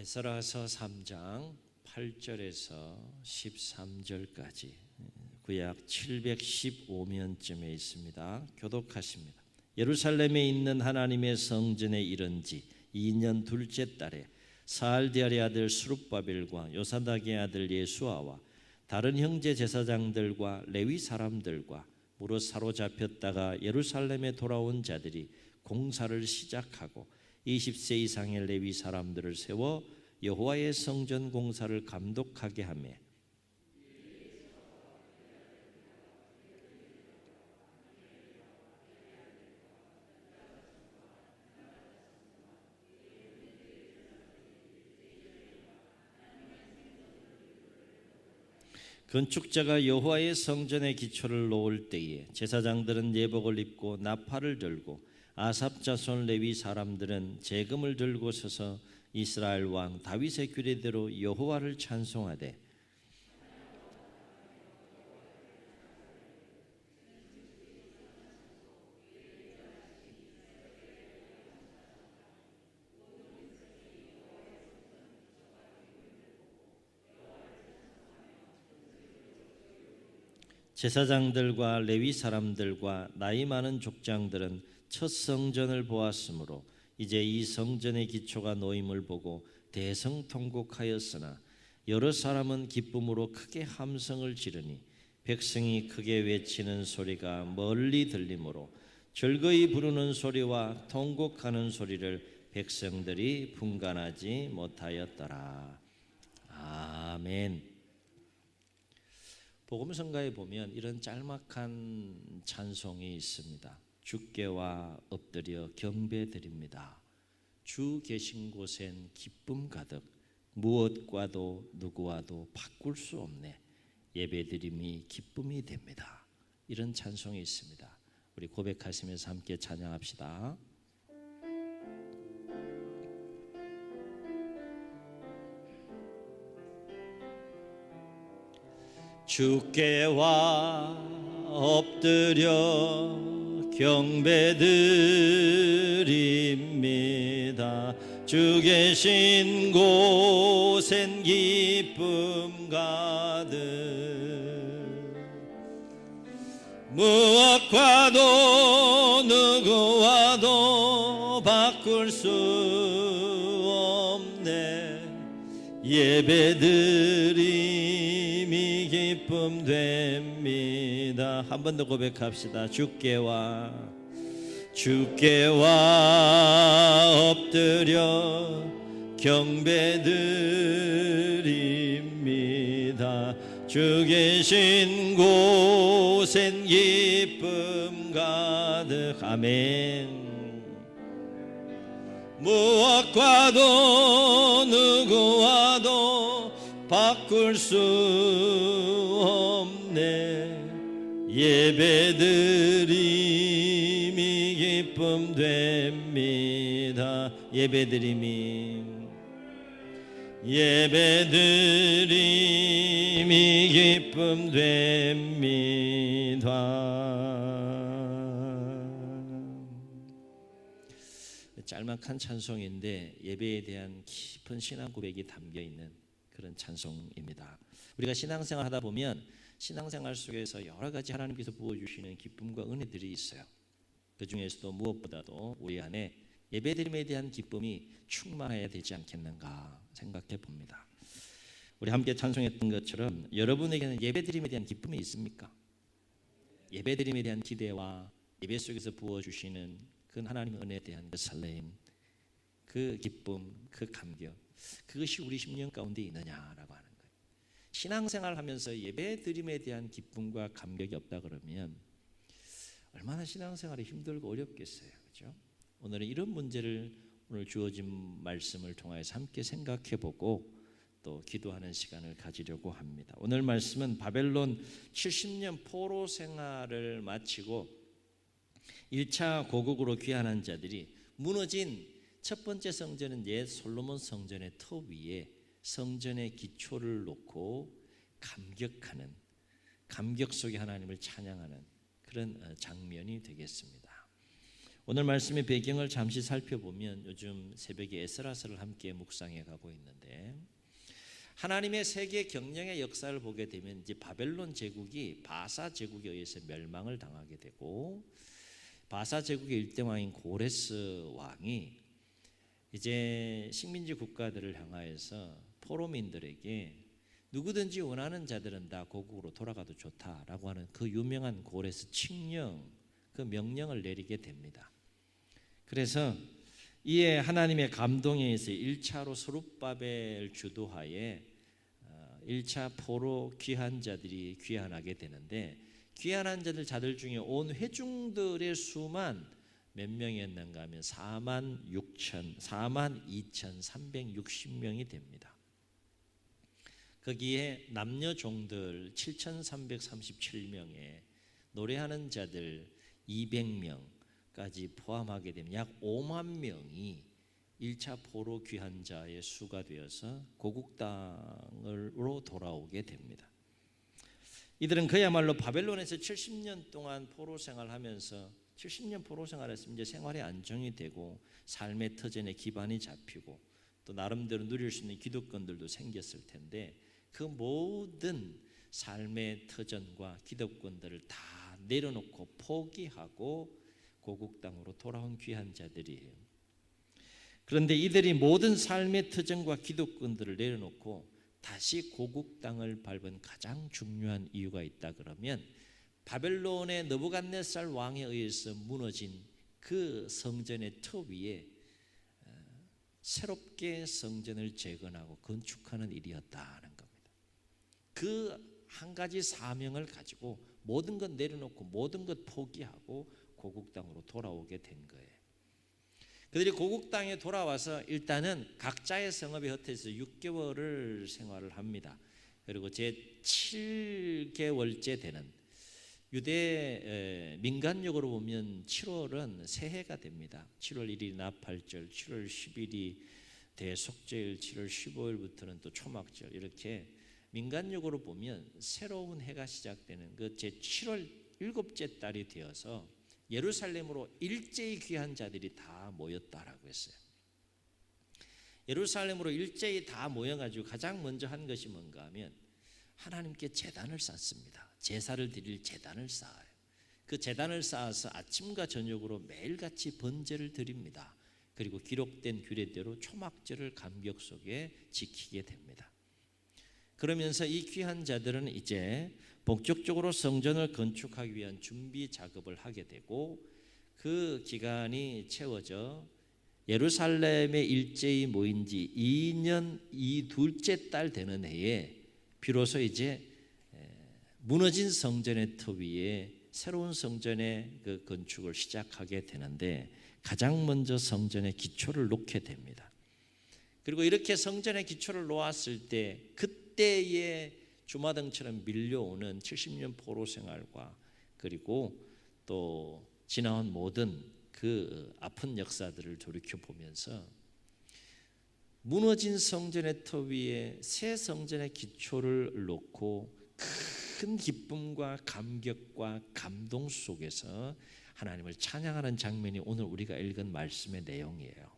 에스라서 3장 8절에서 13절까지 구약 715면쯤에 있습니다. 교독하십니다. 예루살렘에 있는 하나님의 성전에 이른 지 2년 둘째 달에 사알디아의 아들 수룹바벨과 요사닥의 아들 예수아와 다른 형제 제사장들과 레위 사람들과 무릇 사로잡혔다가 예루살렘에 돌아온 자들이 공사를 시작하고 20세 이상의 레위 사람들을 세워 여호와의 성전 공사를 감독하게 하며 건축자가 여호와의 성전의 기초를 놓을 때에 제사장들은 예복을 입고 나팔을 들고 아삽 자손 레위 사람들은 재금을 들고 서서 이스라엘 왕 다윗의 규례대로 여호와를 찬송하되 제사장들과 레위 사람들과 나이 많은 족장들은 첫 성전을 보았으므로 이제 이 성전의 기초가 놓임을 보고 대성통곡하였으나 여러 사람은 기쁨으로 크게 함성을 지르니 백성이 크게 외치는 소리가 멀리 들리므로 즐거이 부르는 소리와 통곡하는 소리를 백성들이 분간하지 못하였더라. 아멘. 복음성가에 보면 이런 짤막한 찬송이 있습니다. 주께와 엎드려 경배드립니다. 주 계신 곳엔 기쁨 가득 무엇과도 누구와도 바꿀 수 없네. 예배드림이 기쁨이 됩니다. 이런 찬송이 있습니다. 우리 고백하시면서 함께 찬양합시다. 주께와 엎드려 경배드립니다. 주 계신 곳엔 기쁨 가득 무엇과도 누구와도 바꿀 수 없네 예배드림이 기쁨 됩니다. 한 번 더 고백합시다. 주께와 주께와 엎드려 경배드립니다. 주 계신 곳엔 기쁨 가득. 아멘. 무엇과도 누구와도 바꿀 수 예배드림이 기쁨 됩니다. 예배드림이. 예배드림이 기쁨 됩니다. 짤막한 찬송인데 예배에 대한 깊은 신앙 고백이 담겨 있는 그런 찬송입니다. 우리가 신앙생활 하다 보면 신앙생활 속에서 여러 가지 하나님께서 부어주시는 기쁨과 은혜들이 있어요. 그 중에서도 무엇보다도 우리 안에 예배드림에 대한 기쁨이 충만해야 되지 않겠는가 생각해 봅니다. 우리 함께 찬송했던 것처럼 여러분에게는 예배드림에 대한 기쁨이 있습니까? 예배드림에 대한 기대와 예배 속에서 부어주시는 그 하나님의 은혜에 대한 그 설렘, 그 기쁨, 그 감격, 그것이 우리 심령 가운데 있느냐라고 하는. 신앙생활 하면서 예배 드림에 대한 기쁨과 감격이 없다 그러면 얼마나 신앙생활이 힘들고 어렵겠어요. 그렇죠? 오늘은 이런 문제를 오늘 주어진 말씀을 통해서 함께 생각해 보고 또 기도하는 시간을 가지려고 합니다. 오늘 말씀은 바벨론 70년 포로 생활을 마치고 1차 고국으로 귀환한 자들이 무너진 첫 번째 성전은 옛 솔로몬 성전의 터 위에 성전의 기초를 놓고 감격하는 감격 속에 하나님을 찬양하는 그런 장면이 되겠습니다. 오늘 말씀의 배경을 잠시 살펴보면 요즘 새벽에 에스라서를 함께 묵상해 가고 있는데 하나님의 세계 경영의 역사를 보게 되면 이제 바벨론 제국이 바사 제국에 의해서 멸망을 당하게 되고 바사 제국의 일대왕인 고레스 왕이 이제 식민지 국가들을 향하여서 포로민들에게 누구든지 원하는 자들은 다 고국으로 돌아가도 좋다라고 하는 그 유명한 고레스 칙령 그 명령을 내리게 됩니다. 그래서 이에 하나님의 감동에 의해서 1차로 소룹바벨 주도하에 1차 포로 귀한 자들이 귀환하게 되는데 귀환한 자들 자들 중에 온 회중들의 수만 몇 명이었는가 하면 4만 6천 4만 2천 360명이 됩니다. 거기에 남녀 종들 7,337명에 노래하는 자들 200명까지 포함하게 되면 약 5만 명이 1차 포로 귀한 자의 수가 되어서 고국 땅으로 돌아오게 됩니다. 이들은 그야말로 바벨론에서 70년 동안 포로 생활하면서 70년 포로 생활했으면 이제 생활의 안정이 되고 삶의 터전에 기반이 잡히고 또 나름대로 누릴 수 있는 기득권들도 생겼을 텐데 그 모든 삶의 터전과 기득권들을 다 내려놓고 포기하고 고국 땅으로 돌아온 귀한 자들이에요. 그런데 이들이 모든 삶의 터전과 기득권들을 내려놓고 다시 고국 땅을 밟은 가장 중요한 이유가 있다 그러면 바벨론의 느부갓네살 왕에 의해서 무너진 그 성전의 터 위에 새롭게 성전을 재건하고 건축하는 일이었다는 겁니다. 그 한 가지 사명을 가지고 모든 것 내려놓고 모든 것 포기하고 고국 땅으로 돌아오게 된 거예요. 그들이 고국 땅에 돌아와서 일단은 각자의 성읍에 흩어서 6개월을 생활을 합니다. 그리고 제 7개월째 되는 유대 민간력으로 보면 7월은 새해가 됩니다. 7월 1일이 나팔절, 7월 10일이 대속절, 7월 15일부터는 또 초막절 이렇게 민간력으로 보면 새로운 해가 시작되는 그 제 7월 일곱째 달이 되어서 예루살렘으로 일제히 귀한 자들이 다 모였다라고 했어요. 예루살렘으로 일제히 다 모여가지고 가장 먼저 한 것이 뭔가 하면 하나님께 재단을 쌓습니다. 제사를 드릴 재단을 쌓아요. 그 재단을 쌓아서 아침과 저녁으로 매일같이 번제를 드립니다. 그리고 기록된 규례대로 초막절을 감격 속에 지키게 됩니다. 그러면서 이 귀한 자들은 이제 본격적으로 성전을 건축하기 위한 준비 작업을 하게 되고 그 기간이 채워져 예루살렘에 일제히 모인 지 2년 이 둘째 달 되는 해에 비로소 이제 무너진 성전의 터 위에 새로운 성전의 그 건축을 시작하게 되는데 가장 먼저 성전의 기초를 놓게 됩니다. 그리고 이렇게 성전의 기초를 놓았을 때 그 때의 주마등처럼 밀려오는 70년 포로 생활과 그리고 또 지나온 모든 그 아픈 역사들을 돌이켜 보면서 무너진 성전의 터 위에 새 성전의 기초를 놓고 큰 기쁨과 감격과 감동 속에서 하나님을 찬양하는 장면이 오늘 우리가 읽은 말씀의 내용이에요.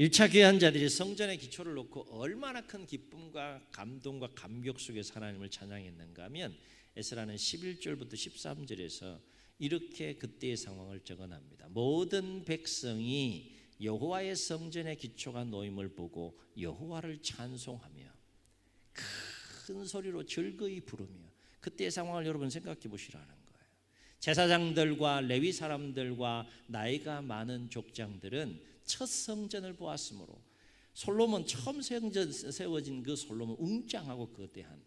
1차 귀한 자들이 성전의 기초를 놓고 얼마나 큰 기쁨과 감동과 감격 속에서 하나님을 찬양했는가 하면 에스라는 11절부터 13절에서 이렇게 그때의 상황을 적어납니다. 모든 백성이 여호와의 성전의 기초가 놓임을 보고 여호와를 찬송하며 큰 소리로 즐거이 부르며 그때의 상황을 여러분 생각해 보시라는 거예요. 제사장들과 레위 사람들과 나이가 많은 족장들은 첫 성전을 보았으므로 솔로몬 처음 성전 세워진 그 솔로몬 웅장하고 거대한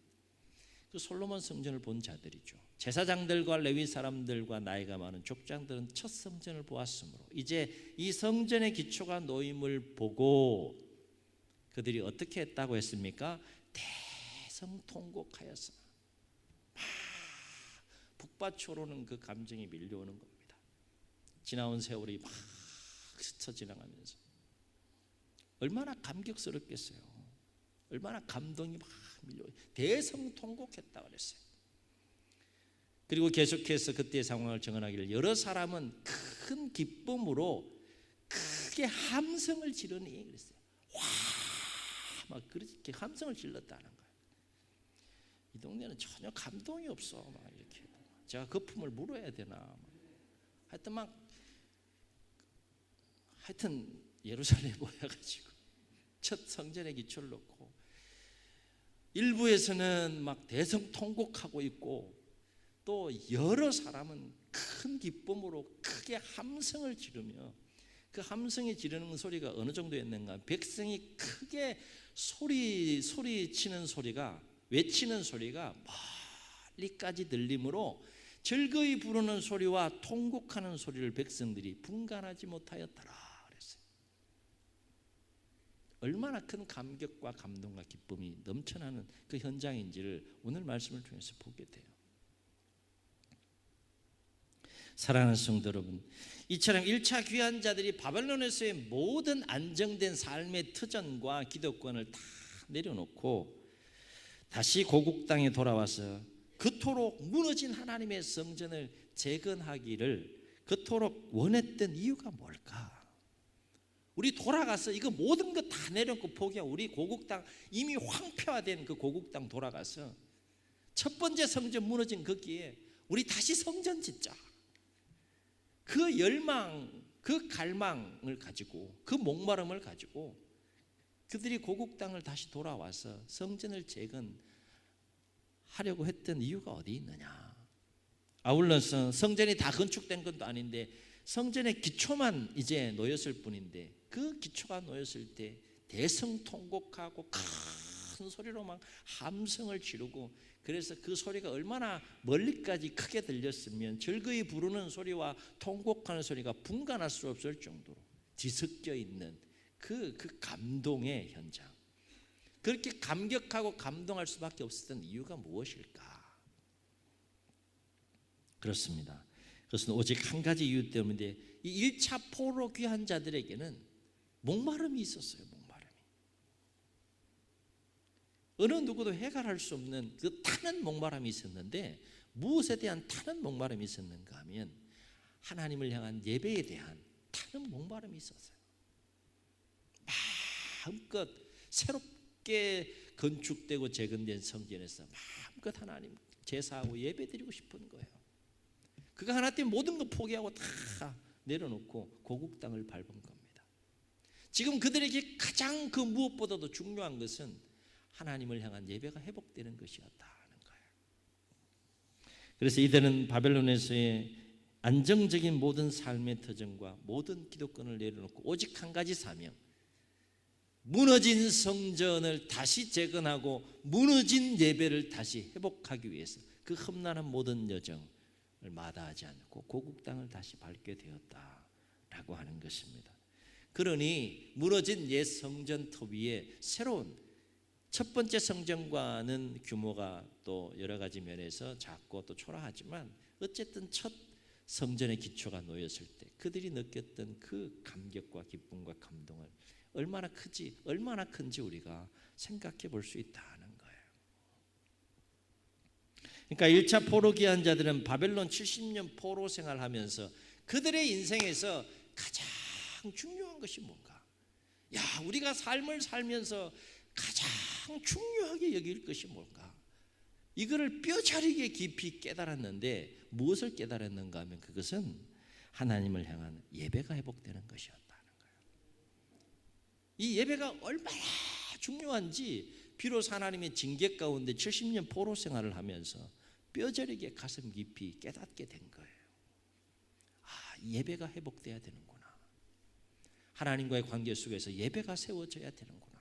그 솔로몬 성전을 본 자들이죠. 제사장들과 레위 사람들과 나이가 많은 족장들은 첫 성전을 보았으므로 이제 이 성전의 기초가 놓임을 보고 그들이 어떻게 했다고 했습니까? 대성통곡하였어. 막 북받쳐오르는 그 감정이 밀려오는 겁니다. 지나온 세월이 막 스쳐 지나가면서 얼마나 감격스럽겠어요. 얼마나 감동이 막 밀려 대성통곡했다 그랬어요. 그리고 계속해서 그때의 상황을 정언하기를 여러 사람은 큰 기쁨으로 크게 함성을 지르니 그랬어요. 와, 막 그렇게 함성을 질렀다는 거예요. 이 동네는 전혀 감동이 없어. 막 이렇게 제가 거품을 물어야 되나. 막. 하여튼 막 하여튼 예루살렘에 모여가지고 첫 성전의 기초를 놓고 일부에서는 막 대성 통곡하고 있고 또 여러 사람은 큰 기쁨으로 크게 함성을 지르며 그 함성이 지르는 소리가 어느 정도였는가 백성이 크게 소리 소리 치는 소리가 외치는 소리가 멀리까지 들리므로 즐거이 부르는 소리와 통곡하는 소리를 백성들이 분간하지 못하였더라. 얼마나 큰 감격과 감동과 기쁨이 넘쳐나는 그 현장인지를 오늘 말씀을 통해서 보게 돼요. 사랑하는 성도 여러분, 이처럼 1차 귀한 자들이 바벨론에서의 모든 안정된 삶의 터전과 기득권을 다 내려놓고 다시 고국 땅에 돌아와서 그토록 무너진 하나님의 성전을 재건하기를 그토록 원했던 이유가 뭘까? 우리 돌아가서 이거 모든 것다 내려놓고 포기하고 우리 고국 땅 이미 황폐화된 그 고국 땅 돌아가서 첫 번째 성전 무너진 거기에 우리 다시 성전 짓자. 그 열망, 그 갈망을 가지고 그 목마름을 가지고 그들이 고국 땅을 다시 돌아와서 성전을 재건하려고 했던 이유가 어디 있느냐? 아울러서 성전이 다 건축된 것도 아닌데 성전의 기초만 이제 놓였을 뿐인데 그 기초가 놓였을 때 대성통곡하고 큰 소리로 막 함성을 지르고 그래서 그 소리가 얼마나 멀리까지 크게 들렸으면 즐거이 부르는 소리와 통곡하는 소리가 분간할 수 없을 정도로 뒤섞여 있는 그, 그 감동의 현장. 그렇게 감격하고 감동할 수밖에 없었던 이유가 무엇일까? 그렇습니다. 그것은 오직 한 가지 이유 때문인데 이 1차 포로 귀한 자들에게는 목마름이 있었어요. 목마름이. 어느 누구도 해결할 수 없는 그 타는 목마름이 있었는데 무엇에 대한 타는 목마름이 있었는가 하면 하나님을 향한 예배에 대한 타는 목마름이 있었어요. 마음껏 새롭게 건축되고 재건된 성전에서 마음껏 하나님 제사하고 예배드리고 싶은 거예요. 그가 하나 때문에 모든 거 포기하고 다 내려놓고 고국 땅을 밟은 겁니다. 지금 그들에게 가장 그 무엇보다도 중요한 것은 하나님을 향한 예배가 회복되는 것이었다는 거예요. 그래서 이들은 바벨론에서의 안정적인 모든 삶의 터전과 모든 기독권을 내려놓고 오직 한 가지 사명 무너진 성전을 다시 재건하고 무너진 예배를 다시 회복하기 위해서 그 험난한 모든 여정을 마다하지 않고 고국 땅을 다시 밟게 되었다라고 하는 것입니다. 그러니 무너진 옛 성전 터 위에 새로운 첫 번째 성전과는 규모가 또 여러 가지 면에서 작고 또 초라하지만 어쨌든 첫 성전의 기초가 놓였을 때 그들이 느꼈던 그 감격과 기쁨과 감동을 얼마나 크지 얼마나 큰지 우리가 생각해 볼 수 있다는 거예요. 그러니까 1차 포로 귀한 자들은 바벨론 70년 포로 생활하면서 그들의 인생에서 가장 중요한 것이 뭔가? 야, 우리가 삶을 살면서 가장 중요하게 여길 것이 뭔가? 이거를 뼈저리게 깊이 깨달았는데 무엇을 깨달았는가 하면 그것은 하나님을 향한 예배가 회복되는 것이었다는 거예요. 이 예배가 얼마나 중요한지 비로소 하나님의 징계 가운데 70년 포로 생활을 하면서 뼈저리게 가슴 깊이 깨닫게 된 거예요. 아, 예배가 회복돼야 되는구나. 하나님과의 관계 속에서 예배가 세워져야 되는구나.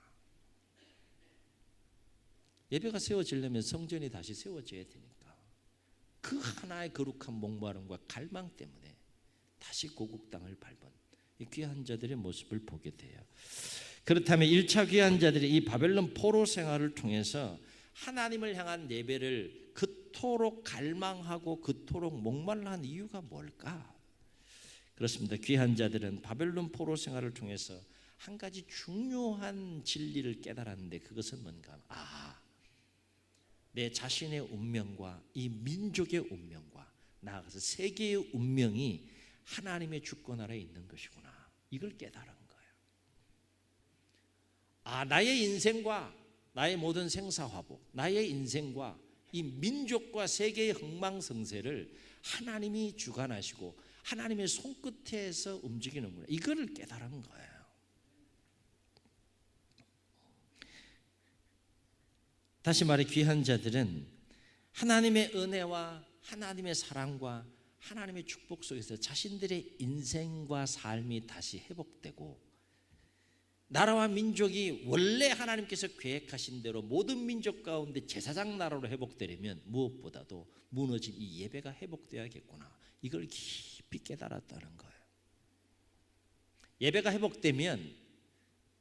예배가 세워지려면 성전이 다시 세워져야 되니까 그 하나의 거룩한 목마름과 갈망 때문에 다시 고국 땅을 밟은 이 귀한 자들의 모습을 보게 돼요. 그렇다면 1차 귀한 자들이 이 바벨론 포로 생활을 통해서 하나님을 향한 예배를 그토록 갈망하고 그토록 목말라 한 이유가 뭘까? 그렇습니다. 귀한 자들은 바벨론 포로 생활을 통해서 한 가지 중요한 진리를 깨달았는데 그것은 뭔가? 아, 내 자신의 운명과 이 민족의 운명과 나아가서 세계의 운명이 하나님의 주권 아래 있는 것이구나. 이걸 깨달은 거예요. 아, 나의 인생과 나의 모든 생사화복, 나의 인생과 이 민족과 세계의 흥망성쇠를 하나님이 주관하시고 하나님의 손끝에서 움직이는구나. 이거를 깨달은 거예요. 다시 말해 귀한 자들은 하나님의 은혜와 하나님의 사랑과 하나님의 축복 속에서 자신들의 인생과 삶이 다시 회복되고 나라와 민족이 원래 하나님께서 계획하신 대로 모든 민족 가운데 제사장 나라로 회복되려면 무엇보다도 무너진 이 예배가 회복되어야겠구나. 이걸 깊이 깨달았다는 거예요. 예배가 회복되면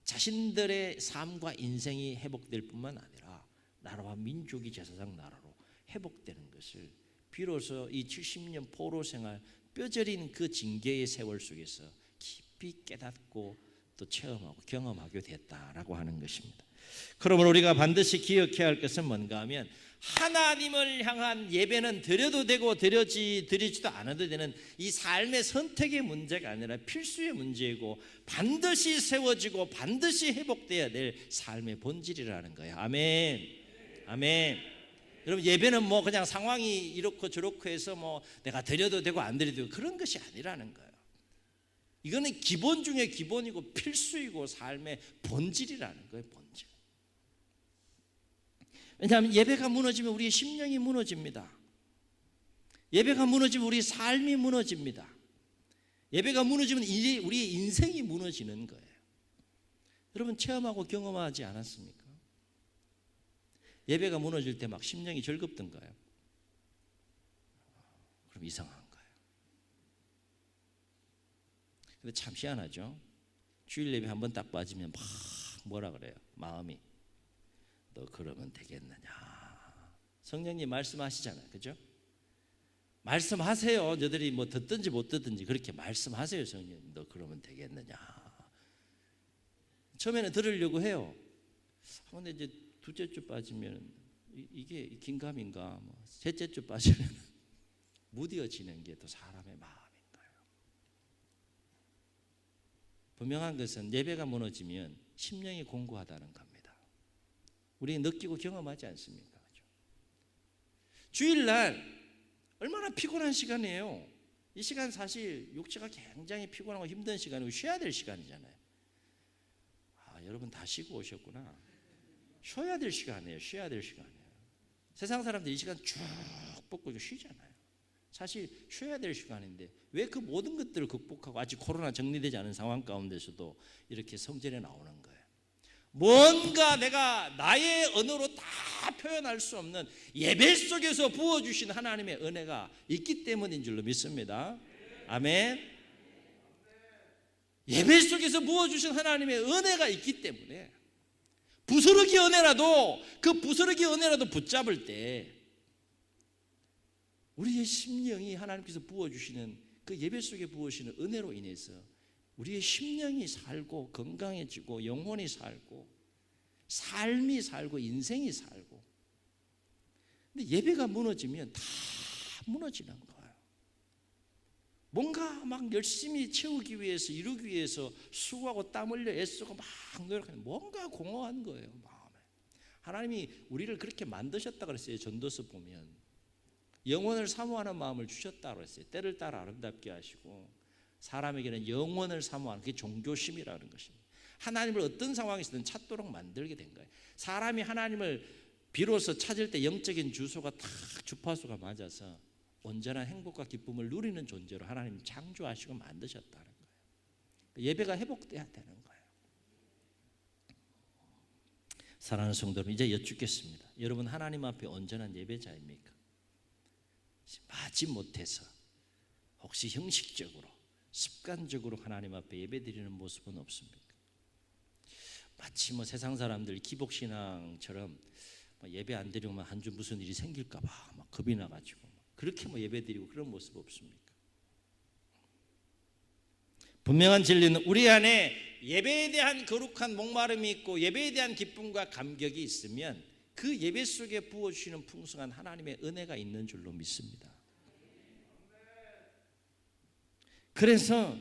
자신들의 삶과 인생이 회복될 뿐만 아니라 나라와 민족이 제사장 나라로 회복되는 것을 비로소 이 70년 포로 생활 뼈저린 그 징계의 세월 속에서 깊이 깨닫고 또 체험하고 경험하게 됐다라고 하는 것입니다. 그러므로 우리가 반드시 기억해야 할 것은 뭔가 하면 하나님을 향한 예배는 드려도 되고 드려지 드리지도 않아도 되는 이 삶의 선택의 문제가 아니라 필수의 문제이고 반드시 세워지고 반드시 회복돼야 될 삶의 본질이라는 거예요. 아멘. 아멘. 여러분 예배는 뭐 그냥 상황이 이렇고 저렇고 해서 뭐 내가 드려도 되고 안 드려도 되고 그런 것이 아니라는 거예요. 이거는 기본 중에 기본이고 필수이고 삶의 본질이라는 거예요, 본질. 왜냐하면 예배가 무너지면 우리의 심령이 무너집니다. 예배가 무너지면 우리 삶이 무너집니다. 예배가 무너지면 우리의 인생이 무너지는 거예요. 여러분 체험하고 경험하지 않았습니까? 예배가 무너질 때 막 심령이 즐겁던가요? 그럼 이상한 거예요. 근데 참 희한하죠. 주일 예배 한 번 딱 빠지면 막 뭐라 그래요? 마음이 너 그러면 되겠느냐? 성령님 말씀하시잖아요, 그죠? 말씀하세요. 너들이 뭐 듣든지 못 듣든지 그렇게 말씀하세요, 성령님. 너 그러면 되겠느냐? 처음에는 들으려고 해요. 근데 이제 두째 주 빠지면 이게 긴감인가? 뭐 셋째 주 빠지면 무뎌지는 게 또 사람의 마음인 거예요. 분명한 것은 예배가 무너지면 심령이 공고하다는 겁니다. 우리 느끼고 경험하지 않습니까? 주일날 얼마나 피곤한 시간이에요. 이 시간 사실 육체가 굉장히 피곤하고 힘든 시간이고 쉬어야 될 시간이잖아요. 아, 여러분 다 쉬고 오셨구나. 쉬어야 될 시간이에요. 쉬어야 될 시간이에요. 세상 사람들 이 시간 쭉 뻗고 쉬잖아요. 사실 쉬어야 될 시간인데 왜 그 모든 것들을 극복하고 아직 코로나 정리되지 않은 상황 가운데서도 이렇게 성전에 나오는 거예요. 뭔가 내가 나의 언어로 다 표현할 수 없는 예배 속에서 부어주신 하나님의 은혜가 있기 때문인 줄로 믿습니다. 아멘. 예배 속에서 부어주신 하나님의 은혜가 있기 때문에 부스러기 은혜라도 그 부스러기 은혜라도 붙잡을 때 우리의 심령이 하나님께서 부어주시는 그 예배 속에 부어주시는 은혜로 인해서 우리의 심령이 살고 건강해지고 영혼이 살고 삶이 살고 인생이 살고 근데 예배가 무너지면 다 무너지는 거예요. 뭔가 막 열심히 채우기 위해서 이루기 위해서 수고하고 땀 흘려 애쓰고 막 노력하는 뭔가 공허한 거예요 마음에. 하나님이 우리를 그렇게 만드셨다 그랬어요 전도서 보면 영혼을 사모하는 마음을 주셨다 그랬어요. 때를 따라 아름답게 하시고 사람에게는 영혼을 사모하는 그게 종교심이라는 것입니다. 하나님을 어떤 상황에서든 찾도록 만들게 된 거예요. 사람이 하나님을 비로소 찾을 때 영적인 주소가 탁 주파수가 맞아서 온전한 행복과 기쁨을 누리는 존재로 하나님 창조하시고 만드셨다는 거예요. 예배가 회복돼야 되는 거예요. 사랑하는 성도 여러분, 이제 여쭙겠습니다. 여러분 하나님 앞에 온전한 예배자입니까? 마지 못해서 혹시 형식적으로 습관적으로 하나님 앞에 예배드리는 모습은 없습니까? 마치 뭐 세상 사람들 기복 신앙처럼 예배 안 드리면 한 주 무슨 일이 생길까봐 막 겁이 나가지고 그렇게 뭐 예배 드리고 그런 모습 없습니까? 분명한 진리는 우리 안에 예배에 대한 거룩한 목마름이 있고 예배에 대한 기쁨과 감격이 있으면 그 예배 속에 부어주시는 풍성한 하나님의 은혜가 있는 줄로 믿습니다. 그래서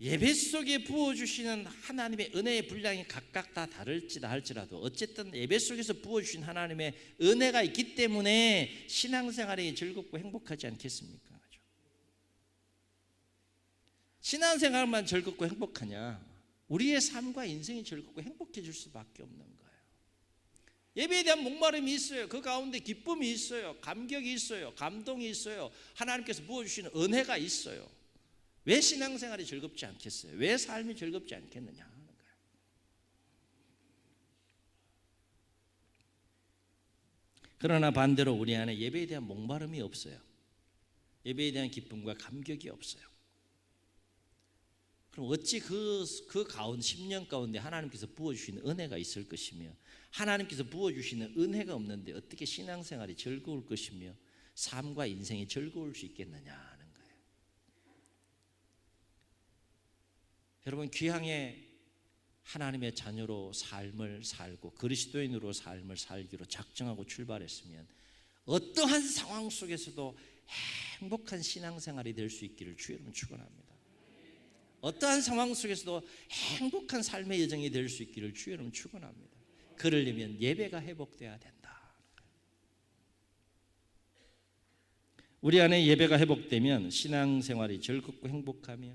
예배 속에 부어주시는 하나님의 은혜의 분량이 각각 다 다를지다 할지라도 어쨌든 예배 속에서 부어주신 하나님의 은혜가 있기 때문에 신앙생활이 즐겁고 행복하지 않겠습니까? 신앙생활만 즐겁고 행복하냐? 우리의 삶과 인생이 즐겁고 행복해질 수밖에 없는 거 예배에 대한 목마름이 있어요. 그 가운데 기쁨이 있어요. 감격이 있어요. 감동이 있어요. 하나님께서 부어주시는 은혜가 있어요. 왜 신앙생활이 즐겁지 않겠어요? 왜 삶이 즐겁지 않겠느냐. 그러나 반대로 우리 안에 예배에 대한 목마름이 없어요. 예배에 대한 기쁨과 감격이 없어요. 그럼 어찌 그, 그 가운데 10년 가운데 하나님께서 부어주시는 은혜가 있을 것이며 하나님께서 부어주시는 은혜가 없는데 어떻게 신앙생활이 즐거울 것이며 삶과 인생이 즐거울 수 있겠느냐 하는 거예요. 여러분 귀향에 하나님의 자녀로 삶을 살고 그리스도인으로 삶을 살기로 작정하고 출발했으면 어떠한 상황 속에서도 행복한 신앙생활이 될 수 있기를 주의 이름 축원합니다. 어떠한 상황 속에서도 행복한 삶의 여정이 될 수 있기를 주의 이름 축원합니다. 그러려면 예배가 회복돼야 된다. 우리 안에 예배가 회복되면 신앙생활이 즐겁고 행복하며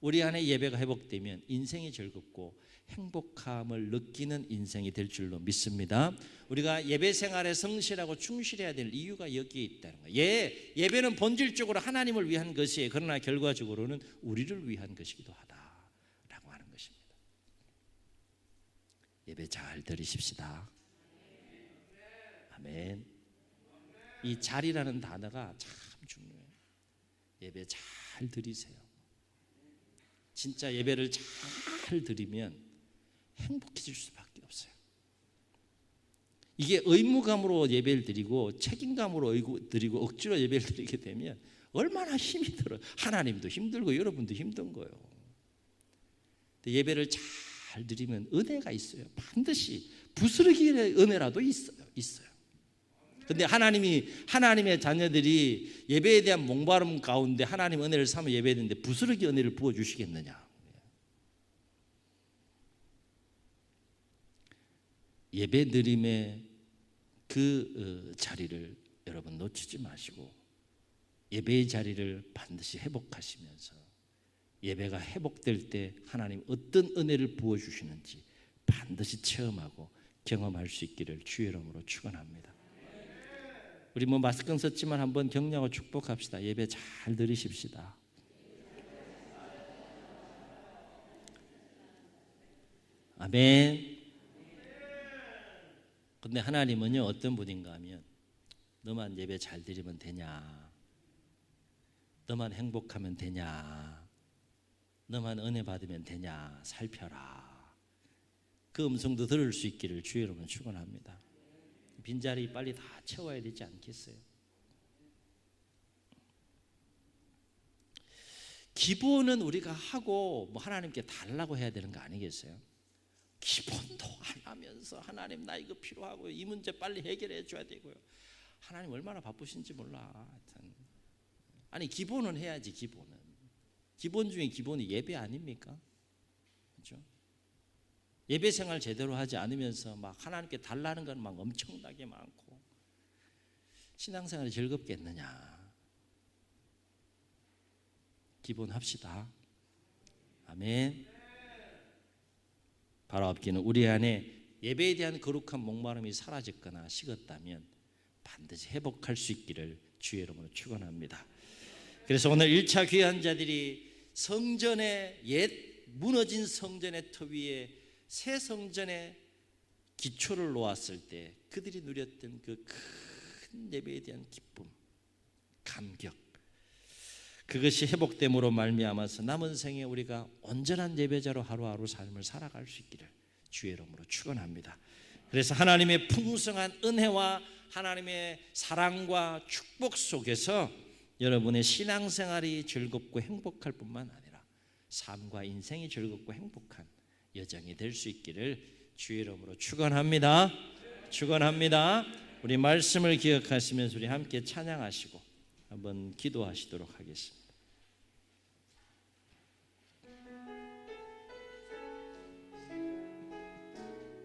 우리 안에 예배가 회복되면 인생이 즐겁고 행복함을 느끼는 인생이 될 줄로 믿습니다. 우리가 예배 생활에 성실하고 충실해야 될 이유가 여기에 있다는 거예요. 예, 예배는 본질적으로 하나님을 위한 것이에요. 그러나 결과적으로는 우리를 위한 것이기도 하다라고 하는 것입니다. 예배 잘 들으십시다. 아멘. 이 자리라는 단어가 참 중요해요. 예배 잘 드리세요. 진짜 예배를 잘 드리면 행복해질 수밖에 없어요. 이게 의무감으로 예배를 드리고 책임감으로 드리고 억지로 예배를 드리게 되면 얼마나 힘이 들어요. 하나님도 힘들고 여러분도 힘든 거예요. 예배를 잘 드리면 은혜가 있어요. 반드시 부스러기의 은혜라도 있어요. 있어요. 근데 하나님이 하나님의 자녀들이 예배에 대한 목마름 가운데 하나님 은혜를 삼아 예배했는데 부스러기 은혜를 부어 주시겠느냐? 예배 드림의 그 어, 자리를 여러분 놓치지 마시고 예배의 자리를 반드시 회복하시면서 예배가 회복될 때 하나님 어떤 은혜를 부어 주시는지 반드시 체험하고 경험할 수 있기를 주의 이름으로 축원합니다. 우리 뭐 마스크 썼지만 한번 격려하고 축복합시다. 예배 잘 들으십시다. 아멘. 근데 하나님은요 어떤 분인가 하면 너만 예배 잘 드리면 되냐? 너만 행복하면 되냐? 너만 은혜 받으면 되냐? 살펴라. 그 음성도 들을 수 있기를 주의 여러분 축원합니다. 빈자리 빨리 다 채워야 되지 않겠어요? 기본은 우리가 하고 뭐 하나님께 달라고 해야 되는 거 아니겠어요? 기본도 안 하면서 하나님 나 이거 필요하고요. 이 문제 빨리 해결해 줘야 되고요. 하나님 얼마나 바쁘신지 몰라. 하여튼. 아니 기본은 해야지 기본은. 기본 중에 기본이 예배 아닙니까? 그렇죠? 예배 생활 제대로 하지 않으면서 막 하나님께 달라는 건 막 엄청나게 많고 신앙생활이 즐겁겠느냐? 기본 합시다. 아멘. 바로 앞기는 우리 안에 예배에 대한 거룩한 목마름이 사라졌거나 식었다면 반드시 회복할 수 있기를 주의 이름으로 축원합니다. 그래서 오늘 1차 귀한 자들이 성전의 옛 무너진 성전의 터 위에 새 성전의 기초를 놓았을 때 그들이 누렸던 그 큰 예배에 대한 기쁨, 감격 그것이 회복됨으로 말미암아서 남은 생에 우리가 온전한 예배자로 하루하루 삶을 살아갈 수 있기를 주의 이름으로 축원합니다. 그래서 하나님의 풍성한 은혜와 하나님의 사랑과 축복 속에서 여러분의 신앙생활이 즐겁고 행복할 뿐만 아니라 삶과 인생이 즐겁고 행복한 여정이 될 수 있기를 주의 이름으로 축원합니다. 축원합니다. 우리 말씀을 기억하시면서 우리 함께 찬양하시고 한번 기도하시도록 하겠습니다.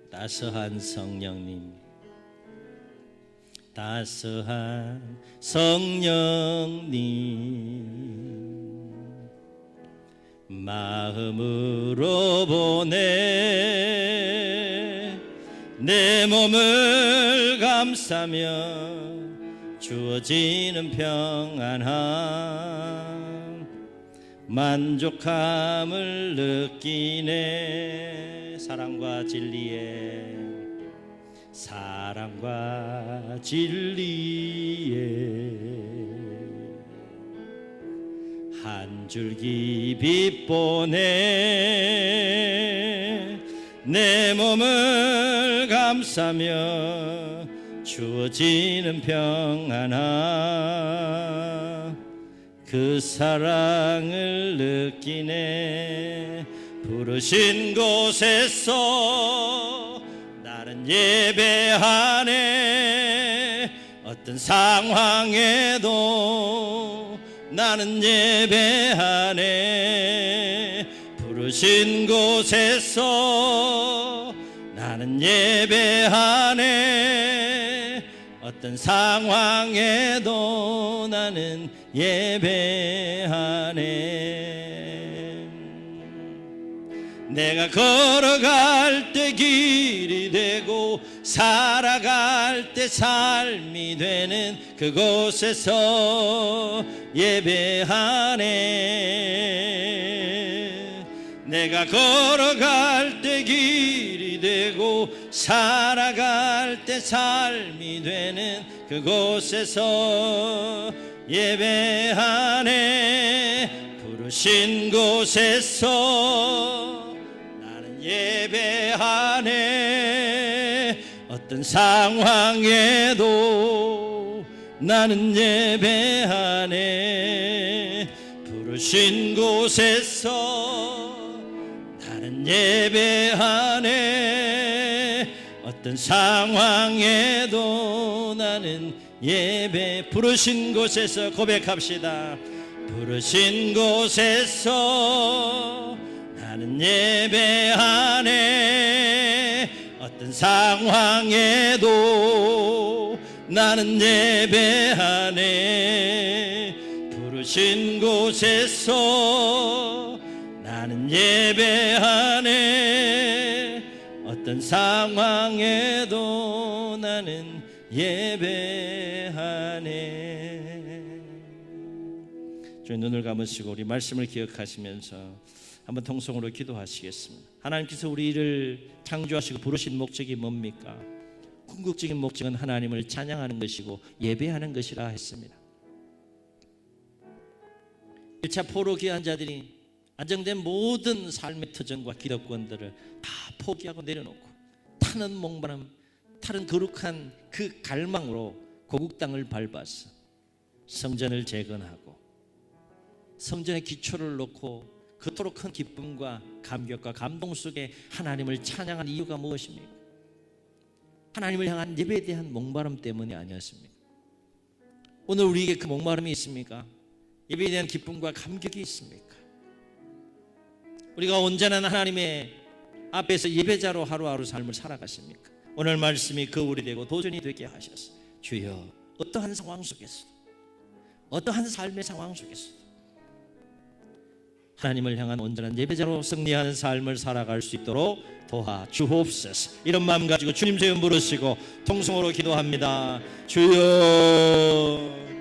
따스한 성령님 따스한 성령님 마음으로 보내 내 몸을 감싸며 주어지는 평안함 만족함을 느끼네. 사랑과 진리에 사랑과 진리에 한 줄기 빛 보내 내 몸을 감싸며 주어지는 평안함 그 사랑을 느끼네. 부르신 곳에서 예배하네. 어떤 상황에도 나는 예배하네. 부르신 곳에서 나는 예배하네. 어떤 상황에도 나는 예배하네. 내가 걸어갈 때 길이 되고 살아갈 때 삶이 되는 그곳에서 예배하네. 내가 걸어갈 때 길이 되고 살아갈 때 삶이 되는 그곳에서 예배하네. 부르신 곳에서 나는 예배하네 어떤 상황에도 나는 예배하네. 부르신 곳에서 나는 예배하네. 어떤 상황에도 나는 예배 부르신 곳에서 고백합시다. 부르신 곳에서 나는 예배하네 어떤 상황에도 나는 예배하네. 부르신 곳에서 나는 예배하네. 어떤 상황에도 나는 예배하네. 주의 눈을 감으시고 우리 말씀을 기억하시면서 한번 통성으로 기도하시겠습니다 하나님께서 우리를 창조하시고 부르신 목적이 뭡니까? 궁극적인 목적은 하나님을 찬양하는 것이고 예배하는 것이라 했습니다 1차 포로 귀한 자들이 안정된 모든 삶의 터전과 기득권들을 다 포기하고 내려놓고 타는 목마름, 타는 거룩한 그 갈망으로 고국 땅을 밟아서 성전을 재건하고 성전의 기초를 놓고 그토록 큰 기쁨과 감격과 감동 속에 하나님을 찬양한 이유가 무엇입니까? 하나님을 향한 예배에 대한 목마름 때문이 아니었습니까? 오늘 우리에게 그 목마름이 있습니까? 예배에 대한 기쁨과 감격이 있습니까? 우리가 온전한 하나님의 앞에서 예배자로 하루하루 삶을 살아가십니까? 오늘 말씀이 거울이 되고 도전이 되게 하셔서 주여 어떠한 상황 속에서 어떠한 삶의 상황 속에서 하나님을 향한 온전한 예배자로 승리하는 삶을 살아갈 수 있도록 도와 주옵소서. 이런 마음 가지고 주님 제 이름 부르시고 통성으로 기도합니다. 주여